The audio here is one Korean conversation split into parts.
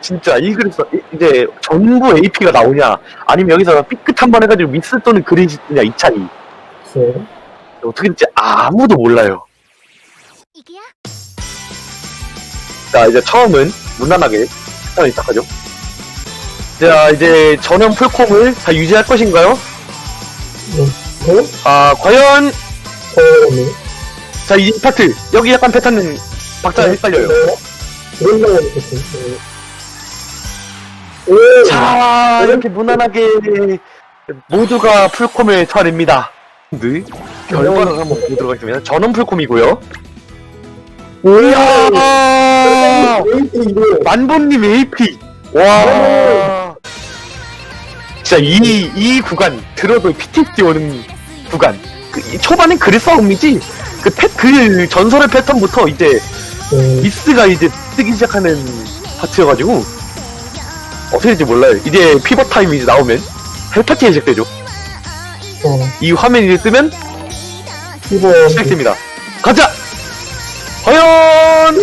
진짜 이 그래서 이- 이제 전부 AP가 나오냐 아니면 여기서 삐끗 한 번 해가지고 미스 또는 그린시 뜨냐 이 차이 그래서 어떻게 될지 아무도 몰라요 이게야? 자 이제 처음은 무난하게 패턴을 시작하죠 자 이제 전원 풀콤을 다 유지할 것인가요? 어? 아 과연 어, 네. 자 이 파트 여기 약간 패턴은 박자가 헷갈려요 그런 거 같았어. 오! 자 이렇게 무난하게 모두가 풀콤을 쳐냅니다. 네? 결과를 한번 보도록 하겠습니다. 전원 풀콤이고요. 이야! 만보님 AP 와! 진짜 이, 이 구간 들어도 PTSD 오는 구간. 그, 이 초반엔 그리 싸움이지. 그, 패, 그 전설의 패턴부터 이제 네. 미스가 이제 뜨기 시작하는 파트여가지고 어떻게 될지 몰라요 이제 피벗 타임이 이제 나오면 헬파티가 시작되죠 어, 이 화면이 이제 뜨면 이거 시작됩니다 가자 과연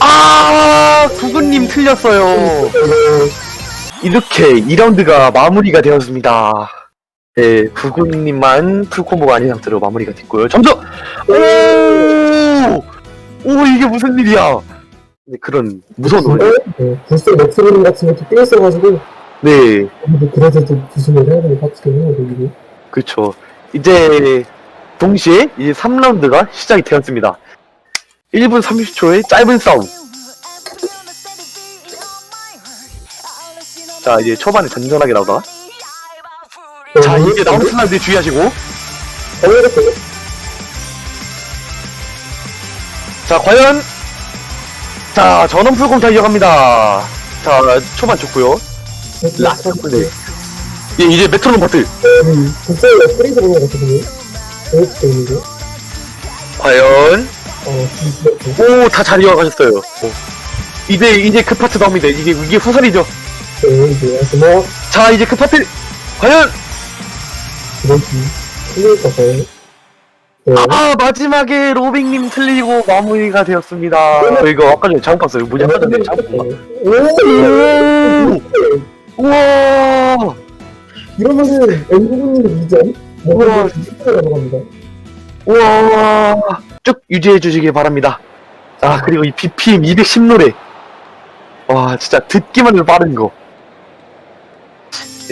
아 구구님 틀렸어요 이렇게 2라운드가 마무리가 되었습니다. 네, 구구님만 풀콤보가 아닌 상태로 마무리가 됐고요. 점수! 오! 오, 이게 무슨 일이야! 네, 그런 무서운 노래. 네, 불새 맥스로링 같은 것도 꽤 있어가지고 네, 그래도 좀 조심을 해야 되는 파트긴 해요, 여기도. 그렇죠. 이제 동시에 이제 3라운드가 시작이 되었습니다. 1분 30초의 짧은 싸움. 자, 이제 초반에 잔잔하게 나오다가. 자, 이제 나오는 슬라이드 주의하시고. 어, 이렇게 자, 과연 자, 전원 다 이어갑니다. 자, 초반 좋고요. 라스트 플레이. 예, 이제 메트로놈. 음, 불새 프리즈 보는 것 같거든요. 이렇게 돼 있는데. 과연 어, 진짜. 오, 다 잘 이어가셨어요. 이제 이제 그 파트 나옵니다. 이게 이게 후설이죠. 네, 이제 마지막 자, 이제 그 파트 과연 이런지 틀릴 것 같아요. 네. 아 마지막에 로빙님 틀리고 마무리가 되었습니다. 저 이거 아까 전에 잘못 봤어요. 뭐지 아까 전에 잘못 봤나? 오! 오, 우와, 이러면은 앵구군님 2점, 우와. 뭐가 2점을 가져갑니다. 우와, 쭉 유지해 주시길 바랍니다. 아 그리고 이 BPM 210 노래, 와 진짜 듣기만 해도 빠른 거.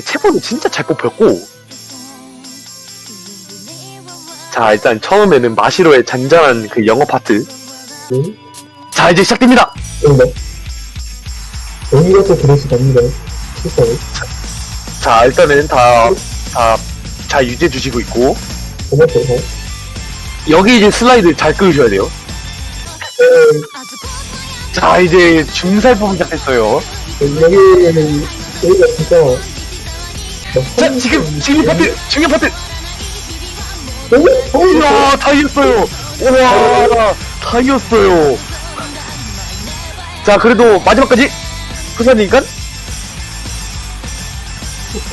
채보는 진짜 잘 뽑혔고, 자 일단 처음에는 마시로의 잔잔한 그 영어 파트. 네. 자 이제 시작됩니다. 여기다. 여기가 또 그릇이 갑니다. 실사로. 자 일단은 다다잘 유지해 주시고 있고 고맙죠, 여기 이제 슬라이드 잘 끄셔야 돼요. 네. 자 이제 중살 부분 시작했어요. 여기, 여기가 진짜. 자 지금 지금 파트 중요 파트. 오! 오! 이야 다 이겼어요. 우와 다 이겼어요. 자 그래도 마지막까지 부산이니까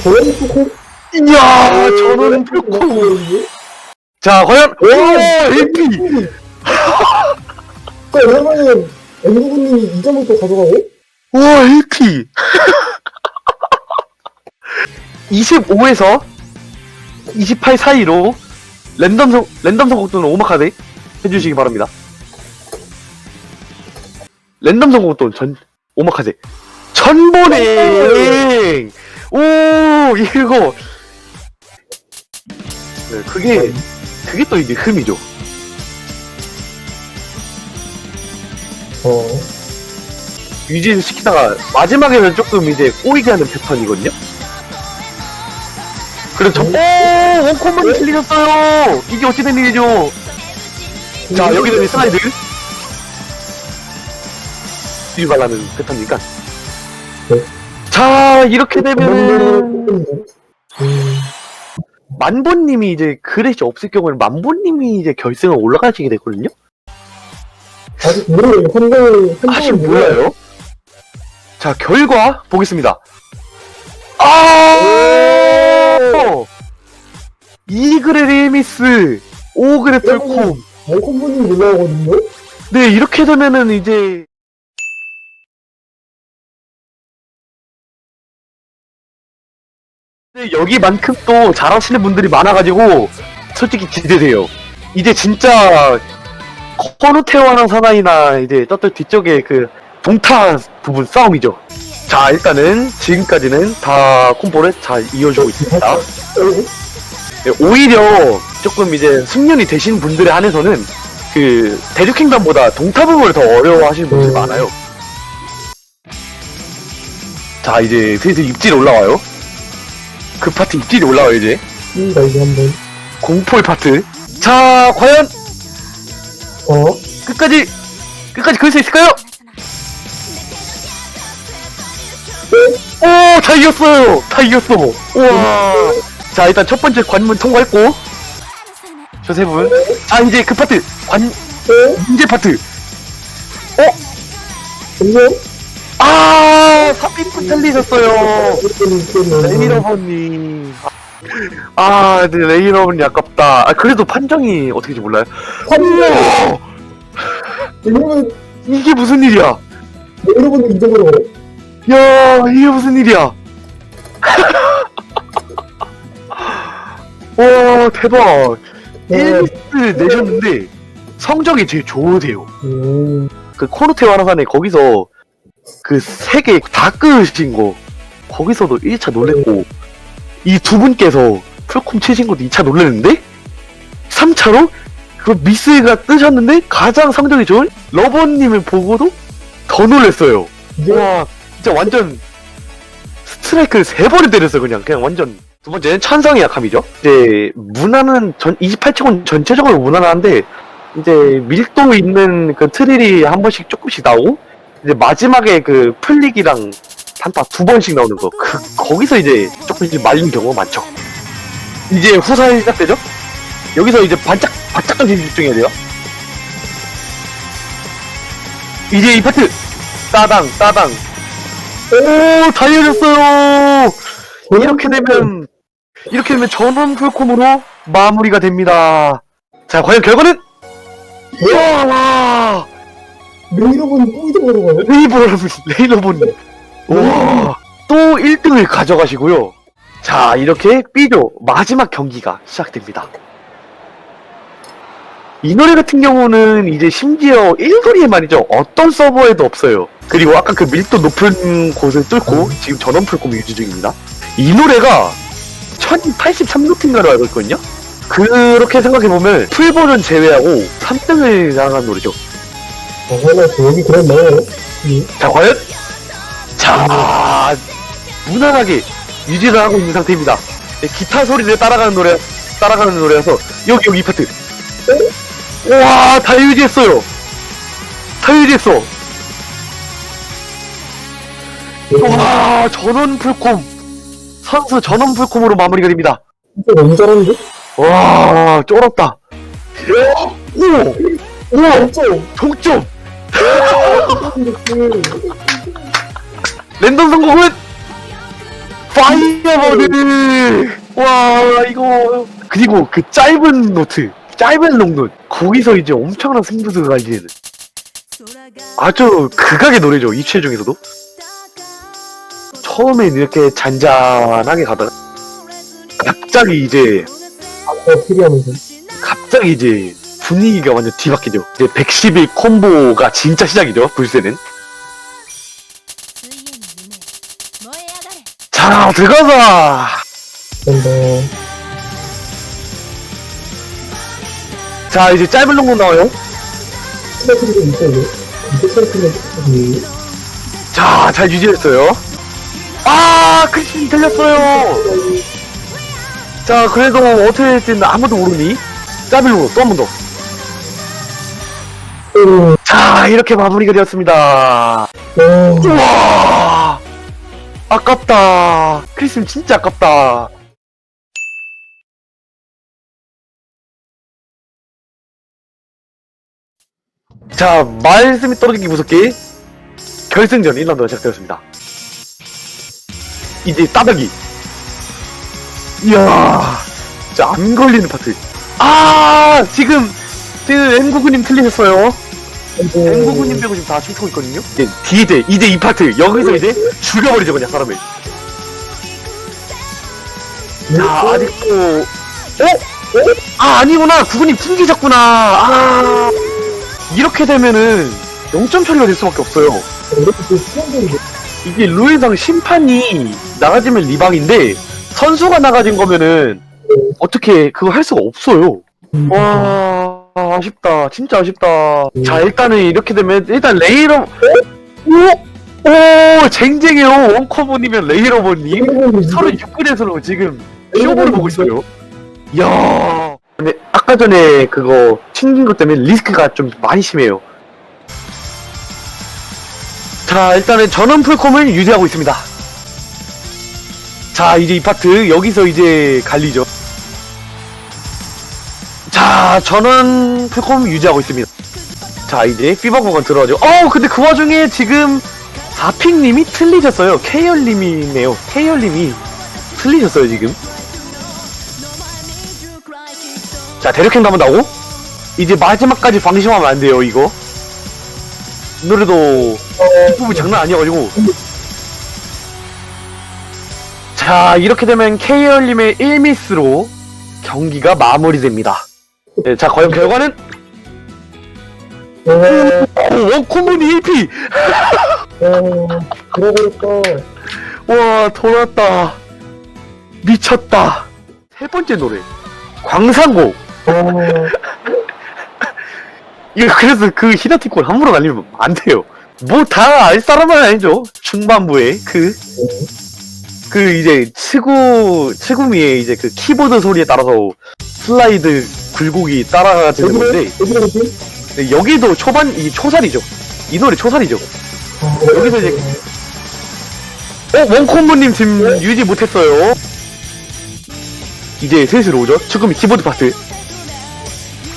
저런 코 이야 저는 풀코. 자 과연 오 AP 그러면은, 앵구군님이 2점을 또 가져가고, 우와 AP 25에서 28 사이로 랜덤 성 랜덤 선곡 또는 오마카드 해주시기 바랍니다. 랜덤 선곡 또는 전 오마카세 천보냉 오 이거 네, 그게 그게 또 이제 흠이죠. 어, 유지를 시키다가 마지막에는 조금 이제 꼬이게 하는 패턴이거든요. 그래서 저, 오! 원콤만 틀리셨어요! 이게 어찌 된 일이죠? 자, 여기는 이 슬라이드. 뒤로 가라는 패턴이니까. 네. 자, 이렇게 되면은, 음, 만보님이 이제 그릇이 없을 경우에는 만보님이 이제 결승을 올라가시게 되거든요? 아직 모르겠어요. 한달, 아직 몰라요? 자, 결과 보겠습니다. 아! 2글의 레미스, 5글의 뿔콤. 달콤분이 뭐 올라오거든요? 네, 이렇게 되면은 이제 근데 여기만큼 또 잘하시는 분들이 많아가지고 솔직히 기대돼요. 이제 진짜 코노테와랑 사나이나 이제 저쪽 뒤쪽에 그 동타 부분 싸움이죠. 자 일단은 지금까지는 다 콤보를 잘 이어주고 있습니다. 어, 어, 어, 예, 오히려 조금 이제 숙련이 되신 분들에 한해서는 그 대륙킹덤보다 동타 부분을 더 어려워하시는 분들이 음. 많아요. 자 이제 슬슬 입질 올라와요. 그 파트 입질이 올라와요 이제. 뛴다 이제 한번 공포의 파트. 자 과연 어? 끝까지 끝까지 그럴 수 있을까요? 오, 다 이겼어요. 다 이겼어. 우와. 자, 일단 첫 번째 관문 통과했고, 저 세 분. 자, 이제 그 파트, 관, 어? 문제 파트. 안녕? 아, 3인분 틀리셨어요. 레이러 레이러버님. 아, 근데 레이러버님 아깝다. 아, 그래도 판정이 어떻게지 몰라요. 여러분 이게 무슨 일이야? 여러분 가요? 야, 이게 무슨 일이야? 와, 대박. 네. 1위를 내셨는데 성적이 제일 좋으세요. 음, 그 코르테 와라산에 거기서 그 세 개 다 끄신 거 거기서도 1차 놀랬고 이 두 분께서 풀콤 치신 것도 2차 놀랬는데 3차로 그 미스가 뜨셨는데 가장 성적이 좋은 러버님을 보고도 더 놀랬어요. 이제 와 진짜 완전 스트라이크를 세 번을 때렸어요 그냥 그냥 완전 두 번째는 찬성의 약함이죠? 이제 문화는 전 28층은 전체적으로 무난한데 이제 밀도 있는 그 트릴이 한 번씩 조금씩 나오고 이제 마지막에 그 플릭이랑 단타 두 번씩 나오는 거. 그, 거기서 이제 조금씩 말린 경우가 많죠. 이제 후사에 시작되죠? 여기서 이제 반짝 반짝까지 집중해야 돼요. 이제 이 파트. 따당 따당. 오 달려졌어요. 이렇게 되면 이렇게 되면 전원 풀콤으로 마무리가 됩니다. 자 과연 결과는? 와! 레이러분 또 이동으로 가요? 레이버런 레이너본. 와또 1등을 가져가시고요. 자 이렇게 B조 마지막 경기가 시작됩니다. 이 노래 같은 경우는 이제 심지어 1거리에 말이죠. 어떤 서버에도 없어요. 그리고 아까 그 밀도 높은 곳을 뚫고 지금 전원 풀콤 유지 중입니다. 이 노래가 1083노트인가로 알고 있거든요 그렇게 생각해보면 풀버전 제외하고 3등을 자랑한 노래죠 아, 나와요? 예. 자, 과연? 자, 무난하게 유지를 하고 있는 상태입니다. 네, 기타 소리를 따라가는 노래, 따라가는 노래라서, 여기, 여기 이 파트. 와, 다 유지했어요. 다 유지했어. 와, 전원 풀콤. 선수 전원 풀콤으로 마무리가 됩니다. 진짜 너무 잘하는데? 와, 쫄았다. 오! 우와! 진짜 동점! 그 랜덤 성공은 파이어버드 와 이거 그리고 그 짧은 노트 짧은 롱노트 거기서 이제 엄청난 승부수가 갈리는 아주 극악의 노래죠 입체 중에서도 처음엔 이렇게 잔잔하게 가다가 갑자기 이제 아까 필요하면서 갑자기 이제 분위기가 완전 뒤바뀌죠 이제 111 콤보가 진짜 시작이죠 불새는 자 들어가자 자 이제 짧은 롱노 나와요 스마트도 좀 있어요 이제 스마트는 자, 잘 유지했어요. 아, 크리스틴 틀렸어요. 자, 그래도 어떻게 될지는 아무도 모르니. 짜빌로 또 한 번 더. 어, 자, 이렇게 마무리가 되었습니다. 와 우와! 아깝다. 크리스틴 진짜 아깝다. 자, 말씀이 떨어지기 무섭게 결승전 1라운드가 시작되었습니다. 이제 따닥이. 이야, 진짜 안 걸리는 파트. 아, 지금, 지금 M구구님 틀리셨어요. M구구님 빼고 지금 다 춤추고 있거든요. 이제 DJ, 이제 이 파트. 여기서 이제 죽여버리죠, 그냥 사람을. 자, 아직도, 어? 어? 아, 아니구나. 구근이 풍기셨구나. 아, 이렇게 되면은 0점 처리가 될 수밖에 없어요. 이렇게 또 수영장인데. 이게 룰상 심판이 나가지면 리방인데, 선수가 나가진 거면은, 어떻게 그거 할 수가 없어요. 와, 아쉽다. 진짜 아쉽다. 자, 일단은 이렇게 되면, 일단 레이러, 오! 오! 쟁쟁해요. 원커버니면 레이러버님. 서로 육군에서로 지금 쇼부를 보고 있어요. 이야. 근데 아까 전에 그거 튕긴 것 때문에 리스크가 좀 많이 심해요. 자, 일단은 전원 풀콤을 유지하고 있습니다. 자, 이제 이 파트 여기서 이제 갈리죠. 자, 전원 풀콤 유지하고 있습니다. 자, 이제 피버공간 들어가죠. 어, 근데 그 와중에 지금 사픽님이 틀리셨어요. 케이얼님이네요. 케이얼님이 틀리셨어요, 지금. 자, 대륙행도 한번 나오고, 이제 마지막까지 방심하면 안 돼요, 이거. 이 노래도, 기쁨이 장난 아니어가지고. 자, 이렇게 되면 케이얼님의 1미스로 경기가 마무리됩니다. 네, 자, 과연 결과는? 어, 오, 원콤보니 1피! 어, 들어버렸다. 와 돌았다 미쳤다 세 번째 노래 광산곡 어, 이거 그래서 그 히나티콘 함부로 날리면 안 돼요. 뭐 다 알 사람은 아니죠. 중반부에 그 그 이제 치구 치구미의 이제 그 키보드 소리에 따라서 슬라이드 굴곡이 따라가지는 건데? 네, 여기도 초반 이 초살이죠. 이 노래 초살이죠. 여기서 이제 어 원콤보님 지금 유지 못했어요. 이제 슬슬 오죠? 지금 키보드 파트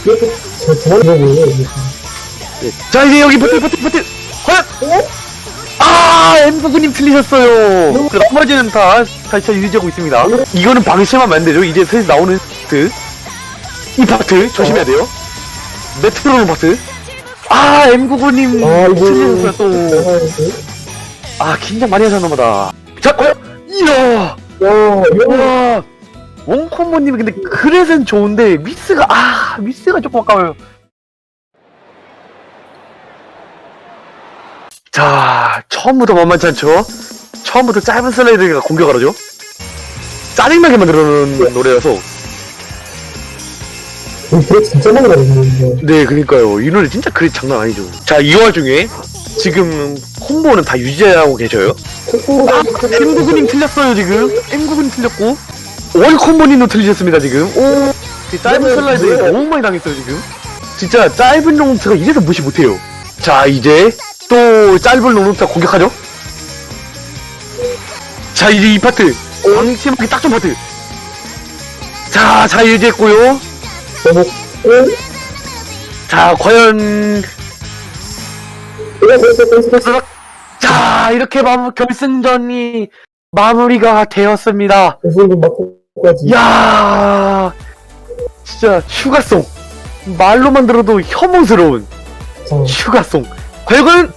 저. 자 이제 여기 버튼 버튼 버튼. 과연 아 엠버그님 틀리셨어요. 그 나머지는 다 다시 유지하고 있습니다. 이거는 방심하면 안 되죠. 이제 슬슬 나오는 파트 이 파트 조심해야 돼요. 메트로놈 파트. 아 엠구구님 아 이거 틀리셨어요 또. 아 긴장 많이 하셨나 보다. 자 과연 이야! 야 이거 와 원콤보님이 근데 그래서는 좋은데 미스가 아 미스가 조금 아까워요. 자 처음부터 만만치 않죠? 처음부터 짧은 슬라이드가 공격을 하죠? 짜증나게 만들어놓은 노래라서. 우리 그래 진짜 많이 나는데. 네 그니까요. 이 노래 진짜 그래 장난 아니죠. 자이 와중에 지금 콤보는 다 유지하고 계셔요? 아, 엠구근님 틀렸어요 지금. 엠구근 틀렸고 월 콤보님도 틀리셨습니다 지금. 오. 이 짧은 슬라이드 너무 많이 당했어요 지금. 진짜 짧은 롱노트가 이래서 무시 못해요. 자 이제 또 짧은 롱노트가 공격하죠? 자 이제 이 파트. 방심하기 딱 좋은 파트. 자 잘 유지했고요. 너무 응? 자 과연. 자 이렇게 마무 결승전이 마무리가 되었습니다. 무슨 맞고 까지. 야! 진짜 휴가송. 말로만 들어도 혐오스러운 휴가송. 결과는